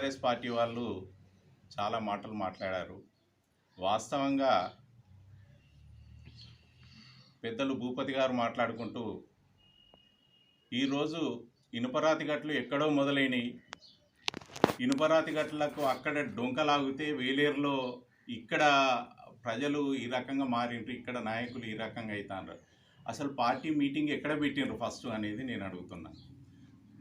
TRS party వాళ్ళు చాలా మాటలు మాట్లాడారు. వాస్తవంగా పెద్దలు భూపతి గారు మాట్లాడుకుంటూ ఈరోజు ఇనుపరాతి గట్లు ఎక్కడో మొదలైనవి ఇనుపరాతి గట్లకు అక్కడ డొంకలాగితే వేలేరులో ఇక్కడ ప్రజలు ఈ రకంగా మారిండ్రు ఇక్కడ నాయకులు ఈ రకంగా అవుతారు అసలు పార్టీ మీటింగ్ ఎక్కడ పెట్టిండ్రు ఫస్ట్ అనేది నేను అడుగుతున్నాను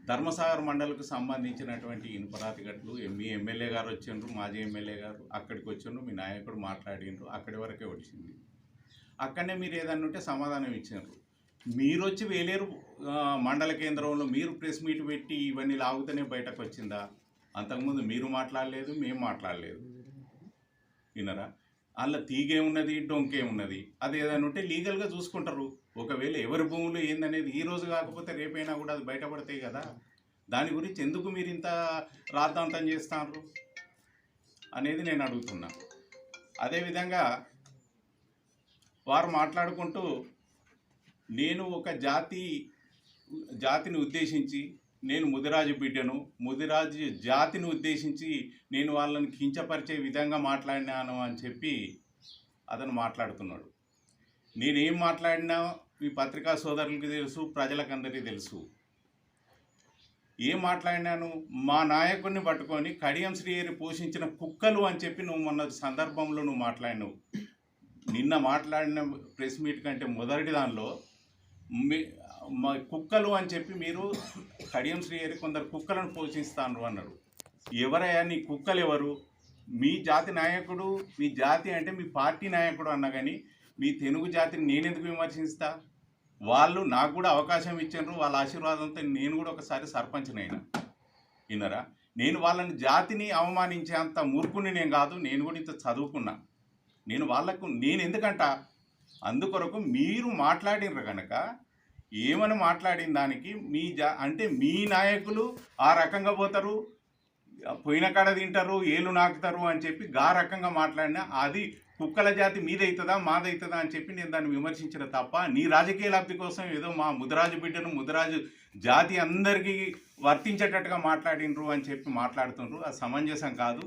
ధర్మసాగర్ మండలకు సంబంధించినటువంటి ఇనుపరాతి గట్లు మీ ఎమ్మెల్యే గారు వచ్చిండ్రు మాజీ ఎమ్మెల్యే గారు అక్కడికి వచ్చిండ్రు మీ నాయకుడు మాట్లాడిండ్రు అక్కడి వరకే వచ్చింది. అక్కడనే మీరు ఏదన్నా ఉంటే సమాధానం ఇచ్చినారు. మీరు వచ్చి వేలేరు మండల కేంద్రంలో మీరు ప్రెస్ మీట్ పెట్టి ఇవన్నీ లాగుతూనే బయటకు వచ్చిందా? అంతకుముందు మీరు మాట్లాడలేదు మేము మాట్లాడలేదు. వినరా? అందులో తీగే ఉన్నది డొంకే ఉన్నది. అది ఏదైనా ఉంటే లీగల్గా చూసుకుంటారు. ఒకవేళ ఎవరి భూములు ఏందనేది ఈ రోజు కాకపోతే రేపైనా కూడా అది బయటపడతాయి కదా. దాని గురించి ఎందుకు మీరు ఇంత రాద్ధాంతం చేస్తారు? అనేది నేను అడుగుతున్నా. అదేవిధంగా వారు మాట్లాడుకుంటూ నేను ఒక జాతి జాతిని ఉద్దేశించి నేను ముదిరాజు బిడ్డను. ముదిరాజు జాతిని ఉద్దేశించి నేను వాళ్ళని కించపరిచే విధంగా మాట్లాడినాను అని చెప్పి అతను మాట్లాడుతున్నాడు. నేనేం మాట్లాడినా మీ పత్రికా సోదరులకి తెలుసు ప్రజలకందరికీ తెలుసు. ఏం మాట్లాడినాను? మా నాయకుడిని పట్టుకొని కడియం శ్రీహరి పోషించిన కుక్కలు అని చెప్పి నువ్వు మొన్న సందర్భంలో నువ్వు మాట్లాడినావు. నిన్న మాట్లాడిన ప్రెస్ మీట్ కంటే మొదటి దానిలో మీ కుక్కలు అని చెప్పి మీరు కడియం శ్రీహరి కొందరు కుక్కలను పోషిస్తాను అన్నారు. ఎవరయ్యా నీ కుక్కలు ఎవరు? మీ జాతి నాయకుడు మీ జాతి అంటే మీ పార్టీ నాయకుడు అన్నా కానీ మీ తెలుగు జాతిని నేనెందుకు విమర్శిస్తా? వాళ్ళు నాకు కూడా అవకాశం ఇచ్చారు వాళ్ళ ఆశీర్వాదంతో నేను కూడా ఒకసారి సర్పంచ్నైనా విన్నరా? నేను వాళ్ళని జాతిని అవమానించేంత మూర్ఖుని నేను కాదు నేను కూడా ఇంత చదువుకున్నా. నేను వాళ్ళకు నేను ఎందుకంట అందుకొరకు మీరు మాట్లాడినరు కనుక ఏమని మాట్లాడిన దానికి మీ జా అంటే మీ నాయకులు ఆ రకంగా పోతారు? పోయిన కాడ తింటారు ఏలు నాకుతారు అని చెప్పి గా రకంగా మాట్లాడినా అది కుక్కల జాతి మీదవుతుందా మాదవుతుందా అని చెప్పి నేను దాన్ని విమర్శించిన తప్ప నీ రాజకీయ లబ్ధి కోసం ఏదో మా ముదిరాజు బిడ్డను ముదిరాజు జాతి అందరికీ వర్తించేటట్టుగా మాట్లాడినరు అని చెప్పి మాట్లాడుతుండ్రు. అది సమంజసం కాదు.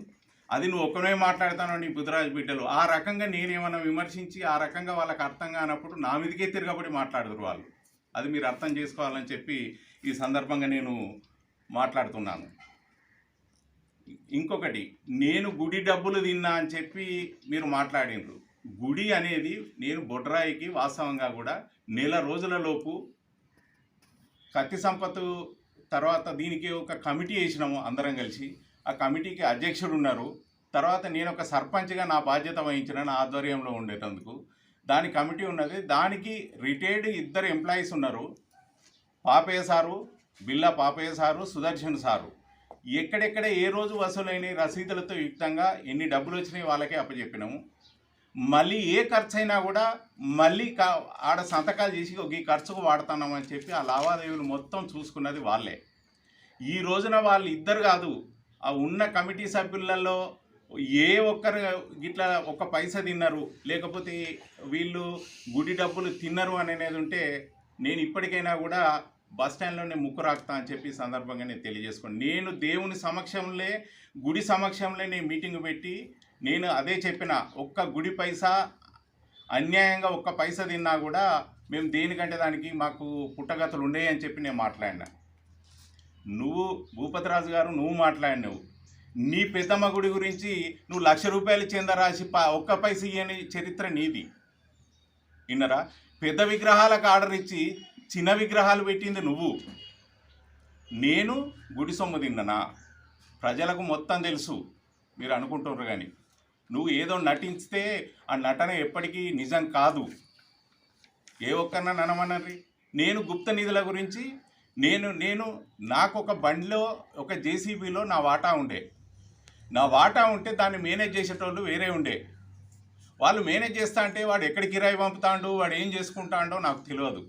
అది నువ్వు ఒక్కనే మాట్లాడతాను నీ బుధరాజు బిడ్డలు. ఆ రకంగా నేనేమన్నా విమర్శించి ఆ రకంగా వాళ్ళకి అర్థం కానప్పుడు నా మీదకే తిరగబడి మాట్లాడదురు వాళ్ళు. అది మీరు అర్థం చేసుకోవాలని చెప్పి ఈ సందర్భంగా నేను మాట్లాడుతున్నాను. ఇంకొకటి నేను గుడి డబ్బులు తిన్నా అని చెప్పి మీరు మాట్లాడినరు. గుడి అనేది నేను బొడ్రాయికి వాస్తవంగా కూడా నెల రోజులలోపు కత్తి సంపత్తు తర్వాత దీనికి ఒక కమిటీ వేసినాము అందరం కలిసి. ఆ కమిటీకి అధ్యక్షుడు ఉన్నారు. తర్వాత నేను ఒక సర్పంచ్గా నా బాధ్యత వహించిన నా ఆధ్వర్యంలో ఉండేటందుకు. దాని కమిటీ ఉన్నది. దానికి రిటైర్డ్ ఇద్దరు ఎంప్లాయీస్ ఉన్నారు. పాపయ్య సారు బిల్లా పాపయ్య సారు సుదర్శన్ సారు. ఎక్కడెక్కడ ఏ రోజు వసూలైన రసీదులతో యుక్తంగా ఎన్ని డబ్బులు వచ్చినాయి వాళ్ళకే అప్పచెప్పినాము. మళ్ళీ ఏ ఖర్చు అయినా కూడా మళ్ళీ కా ఆడ సంతకాలు చేసి ఒక ఈ ఖర్చుకు వాడుతున్నాం అని చెప్పి ఆ లావాదేవీలు మొత్తం చూసుకున్నది వాళ్ళే. ఈ రోజున వాళ్ళు ఇద్దరు కాదు ఆ ఉన్న కమిటీ సభ్యులలో ఏ ఒక్కరు ఇట్లా ఒక పైస తిన్నారు లేకపోతే వీళ్ళు గుడి డబ్బులు తిన్నారు అనేది ఉంటే నేను ఇప్పటికైనా కూడా బస్ స్టాండ్లోనే ముక్కు రాకుతా అని చెప్పి సందర్భంగా నేను తెలియజేసుకోండి నేను దేవుని సమక్షంలో గుడి సమక్షంలో నేను మీటింగ్ పెట్టి నేను అదే చెప్పిన ఒక్క గుడి పైసా అన్యాయంగా ఒక్క పైసా తిన్నా కూడా మేము దేనికంటే దానికి మాకు పుట్టగతులు ఉండేవి అని చెప్పి నేను మాట్లాడినా. నువ్వు భూపతిరాజు గారు నువ్వు మాట్లాడినావు. నీ పెద్దమ్మ గుడి గురించి నువ్వు లక్ష రూపాయలు చెంద రాసి ప ఒక్క పైస ఇయ్యని చరిత్ర నీది. విన్నరా? పెద్ద విగ్రహాలకు ఆర్డర్ ఇచ్చి చిన్న విగ్రహాలు పెట్టింది నువ్వు. నేను గుడి సొమ్ము తిన్ననా? ప్రజలకు మొత్తం తెలుసు. మీరు అనుకుంటున్నారు కానీ. నువ్వు ఏదో నటించితే ఆ నటన ఎప్పటికీ నిజం కాదు. ఏ ఒక్కన్నా ననమన్నది నేను గుప్త నిధుల గురించి నేను నేను నాకు ఒక బండిలో ఒక జేసీబీలో నా వాటా ఉండే. నా వాటా ఉంటే దాన్ని మేనేజ్ చేసేటోళ్ళు వేరే ఉండే. వాళ్ళు మేనేజ్ చేస్తా అంటే వాడు ఎక్కడ కిరాయి పంపుతాడు వాడు ఏం చేసుకుంటాడో నాకు తెలియదు.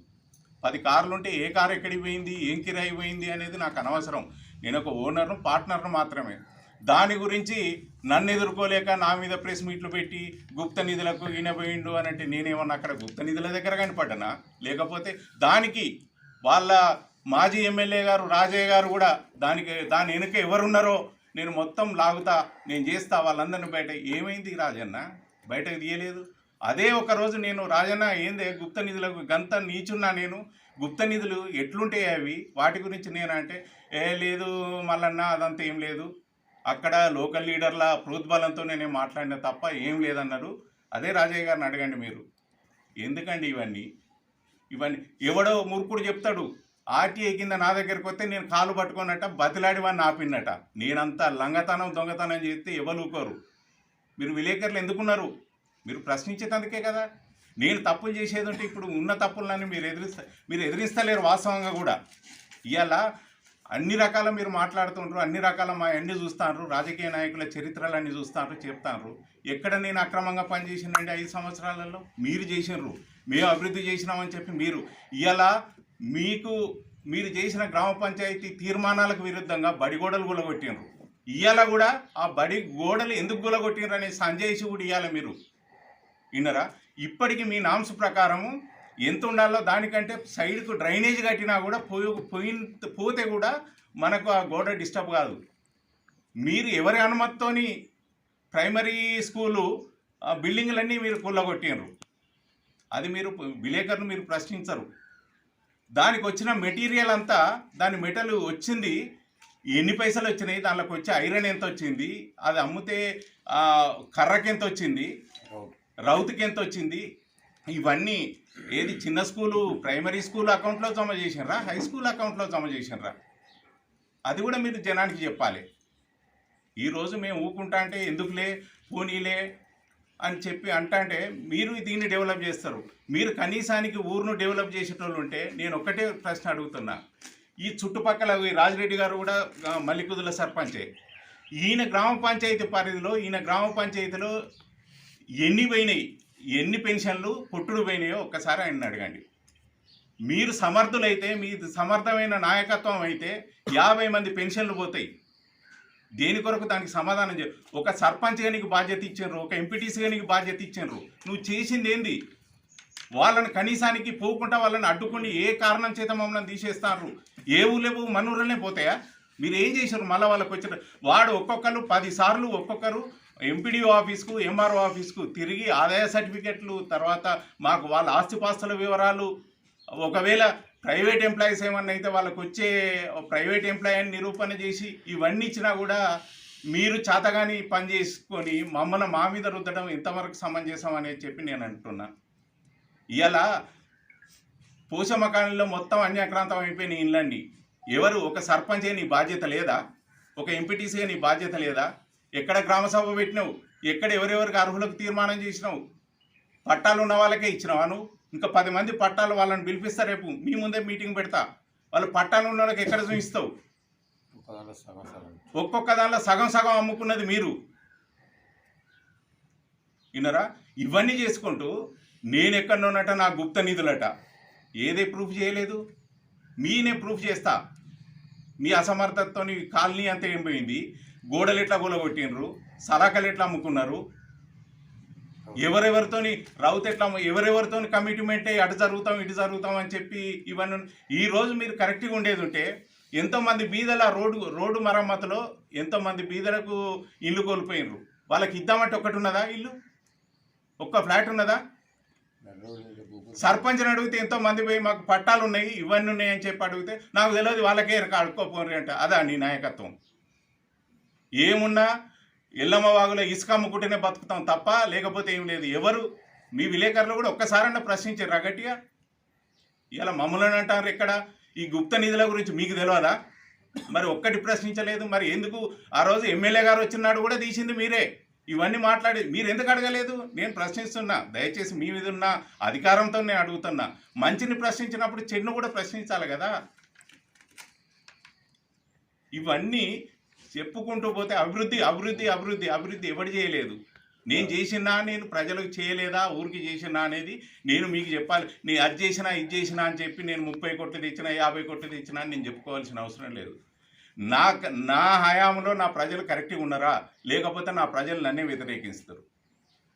పది కార్లు ఉంటే ఏ కారు ఎక్కడికి పోయింది ఏం కిరాయి పోయింది అనేది నాకు అనవసరం. నేను ఒక ఓనర్ను పార్ట్నర్ను మాత్రమే. దాని గురించి నన్ను ఎదుర్కోలేక నా మీద ప్రెస్ మీట్లు పెట్టి గుప్త నిధులకు ఈయన పోయిండు అని అంటే నేనేమన్నా అక్కడ గుప్త నిధుల దగ్గర కనిపడ్డానా? లేకపోతే దానికి వాళ్ళ మాజీ ఎమ్మెల్యే గారు రాజయ్య గారు కూడా దానికి దాని వెనుక ఎవరున్నారో నేను మొత్తం లాగుతా నేను చేస్తా వాళ్ళందరిని బయట ఏమైంది రాజన్న? బయటకు తీయలేదు. అదే ఒకరోజు నేను రాజన్న ఏందే గుప్త నిధులకు గంత నీచున్నా నేను? గుప్త నిధులు ఎట్లుంటాయి అవి? వాటి గురించి నేను అంటే ఏ లేదు మళ్ళన్నా అదంతా ఏం లేదు. అక్కడ లోకల్ లీడర్ల ప్రోద్బలంతో నేనే మాట్లాడిన తప్ప ఏం లేదన్నారు. అదే రాజయ్య గారిని అడగండి మీరు. ఎందుకండి ఇవన్నీ? ఇవన్నీ ఎవడో మురుకుడు చెప్తాడు. ఆర్టీఐ కింద నా దగ్గరికి వస్తే నేను కాలు పట్టుకున్నట్ట బతిలాడి వాడిని ఆపిన్నట. నేనంతా లంగతనం దొంగతనం చేస్తే ఎవరుకోరు మీరు విలేకరులు ఎందుకున్నారు? మీరు ప్రశ్నించేటందుకే కదా. నేను తప్పులు చేసేది ఉంటే ఇప్పుడు ఉన్న తప్పులని మీరు ఎదిరిస్తా మీరు ఎదిరిస్తలేరు వాస్తవంగా కూడా. ఇవాళ అన్ని రకాల మీరు మాట్లాడుతుండ్రు అన్ని రకాల మా అన్ని చూస్తాను రాజకీయ నాయకుల చరిత్రలన్నీ చూస్తాను చెప్తాను ఎక్కడ నేను అక్రమంగా పనిచేసిందండి ఐదు సంవత్సరాలలో? మీరు చేసినారు మేము అభివృద్ధి చేసినామని చెప్పి మీరు. ఇవాళ మీకు మీరు చేసిన గ్రామ పంచాయతీ తీర్మానాలకు విరుద్ధంగా బడి గోడలు గులగొట్టినారు ఇవాళ కూడా ఆ బడి గోడలు ఎందుకు గులగొట్టినారు అనే సంజయ్ కూడా ఇవ్వాలి మీరు. విన్నరా? ఇప్పటికి మీ నామ్స్ ప్రకారము ఎంత ఉండాలో దానికంటే సైడ్కు డ్రైనేజ్ కట్టినా కూడా పోయి పోయిన పోతే కూడా మనకు ఆ గోడ డిస్టర్బ్ కాదు. మీరు ఎవరి అనుమతితోని ప్రైమరీ స్కూలు ఆ బిల్డింగ్లన్నీ మీరు కూలగొట్టినారు అది మీరు విలేకరులు మీరు ప్రశ్నించరు. దానికి వచ్చిన మెటీరియల్ అంతా దాని మెటల్ వచ్చింది. ఎన్ని పైసలు వచ్చినాయి? దానిలోకి వచ్చే ఐరన్ ఎంత వచ్చింది అది అమ్మితే కర్రకి ఎంత వచ్చింది రౌతుకి ఎంత వచ్చింది ఇవన్నీ ఏది చిన్న స్కూలు ప్రైమరీ స్కూల్ అకౌంట్లో జమ చేసినరా హై స్కూల్ అకౌంట్లో జమ చేసినరా అది కూడా మీరు జనానికి చెప్పాలి. ఈరోజు మేము ఊకుంటా అంటే ఎందుకులే? పోనీలే. అని చెప్పి అంటే మీరు దీన్ని డెవలప్ చేస్తారు. మీరు కనీసానికి ఊరును డెవలప్ చేసేటోళ్ళు ఉంటే నేను ఒక్కటే ప్రశ్న అడుగుతున్నా. ఈ చుట్టుపక్కల రాజిరెడ్డి గారు కూడా మల్లికుదుల సర్పంచే. ఈయన గ్రామ పంచాయతీ పరిధిలో ఈయన గ్రామ పంచాయతీలో ఎన్ని పోయినాయి? ఎన్ని పెన్షన్లు పుట్టుడు పోయినాయో ఒక్కసారి ఆయన అడగండి. మీరు సమర్థులైతే మీ సమర్థమైన నాయకత్వం అయితే యాభై మంది పెన్షన్లు పోతాయి. దేని కొరకు దానికి సమాధానం చే ఒక సర్పంచ్గా నీకు బాధ్యత ఇచ్చిండ్రు ఒక ఎంపీటీసీగా నీకు బాధ్యత ఇచ్చిండ్రు. నువ్వు చేసింది ఏంది? వాళ్ళని కనీసానికి పోకుండా వాళ్ళని అడ్డుకుని ఏ కారణం చేత మమ్మల్ని తీసేస్తారు? ఏ ఊళ్ళేవు మన ఊళ్ళనే పోతాయా? మీరు ఏం చేశారు మళ్ళీ వాళ్ళకి వచ్చిన వాడు ఒక్కొక్కరు పదిసార్లు ఒక్కొక్కరు ఎంపీడీఓ ఆఫీస్కు ఎంఆర్ఓ ఆఫీస్కు తిరిగి ఆదాయ సర్టిఫికెట్లు తర్వాత మాకు వాళ్ళ ఆస్తిపాస్తుల వివరాలు ఒకవేళ ప్రైవేట్ ఎంప్లాయీస్ ఏమన్నా అయితే వాళ్ళకు వచ్చే ప్రైవేట్ ఎంప్లాయీని నిరూపణ చేసి ఇవన్నీ ఇచ్చినా కూడా మీరు చేతగాని పని చేసుకొని మమ్మల్ని మా మీద రుద్దడం ఇంతవరకు సమంజసం అనేది చెప్పి నేను అంటున్నా. ఇవాళ పోషమకాలంలో మొత్తం అన్యాక్రాంతం అయిపోయిన ఇళ్ళండి ఎవరు ఒక సర్పంచే నీ బాధ్యత లేదా? ఒక ఎంపీటీసీ నీ బాధ్యత లేదా? ఎక్కడ గ్రామసభ పెట్టినావు? ఎక్కడ ఎవరెవరికి అర్హులకు తీర్మానం చేసినావు? పట్టాలు ఉన్న వాళ్ళకే ఇచ్చినావా నువ్వు? ఇంకా పది మంది పట్టాలు వాళ్ళని పిలిపిస్తా రేపు. మీ ముందే మీటింగ్ పెడతా. వాళ్ళు పట్టాలు ఉన్న వాళ్ళకి ఎక్కడ చూపిస్తావు? ఒక్కొక్క దానిలో సగం సగం అమ్ముకున్నది మీరు. వినరా ఇవన్నీ చేసుకుంటూ నేను ఎక్కడున్నట నా గుప్త నిధులట. ఏదే ప్రూఫ్ చేయలేదు? మీనే ప్రూఫ్ చేస్తా. మీ అసమర్థతతో కాలనీ అంతా ఏం పోయింది? గోడలు ఎట్లా కూలగొట్టిండ్రు? సలాకలు ఎట్లా అమ్ముకున్నారు? ఎవరెవరితోని రౌత్ ఎట్లా ఎవరెవరితోని కమిట్మెంట్ అటు జరుగుతాం ఇటు జరుగుతాం అని చెప్పి ఇవన్నీ ఈ రోజు మీరు కరెక్ట్గా ఉండేది ఉంటే ఎంతోమంది బీదల రోడ్డు రోడ్డు మరమ్మతులో ఎంతోమంది బీదలకు ఇల్లు కోల్పోయినరు వాళ్ళకి ఇద్దామంటే ఒకటి ఉన్నదా ఇల్లు? ఒక్క ఫ్లాట్ ఉన్నదా? సర్పంచ్ని అడిగితే ఎంతో మంది పోయి మాకు పట్టాలు ఉన్నాయి ఇవన్నీ ఉన్నాయి అని చెప్పి అడిగితే నాకు తెలియదు వాళ్ళకే ఇరక అడుక్కోపోరు అంట. అదా నీ నాయకత్వం. ఏమున్నా ఎల్లమ్మ వాగులో ఇసుక అమ్ముకుంటేనే బతుకుతాం తప్ప లేకపోతే ఏం లేదు. ఎవరు? మీ విలేకరులు కూడా ఒక్కసారన్నా ప్రశ్నించారు గట్టిగా ఇలా మమ్మల్ని అంటారు ఇక్కడ ఈ గుప్త నిధుల గురించి మీకు తెలియదా మరి ఒక్కటి ప్రశ్నించలేదు. మరి ఎందుకు? ఆ రోజు ఎమ్మెల్యే గారు వచ్చినాడు కూడా తీసింది మీరే. ఇవన్నీ మాట్లాడి మీరు ఎందుకు అడగలేదు? నేను ప్రశ్నిస్తున్నా. దయచేసి మీ మీద ఉన్న అధికారంతో నేను అడుగుతున్నా. మంచిని ప్రశ్నించినప్పుడు చెడును కూడా ప్రశ్నించాలి కదా. ఇవన్నీ చెప్పుకుంటూ పోతే అభివృద్ధి అభివృద్ధి అభివృద్ధి అభివృద్ధి ఎవడు చేయలేదు. నేను చేసినా నేను ప్రజలకు చేయలేదా ఊరికి చేసినా అనేది నేను మీకు చెప్పాలి. నేను అది చేసినా ఇది చేసినా అని చెప్పి నేను ముప్పై కోట్లు తెచ్చినా యాభై కోట్లు తెచ్చినా అని నేను చెప్పుకోవాల్సిన అవసరం లేదు. నా నా హయాంలో నా ప్రజలు కరెక్ట్గా ఉన్నారా? లేకపోతే నా ప్రజలు నన్నే వ్యతిరేకిస్తారు.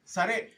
సరే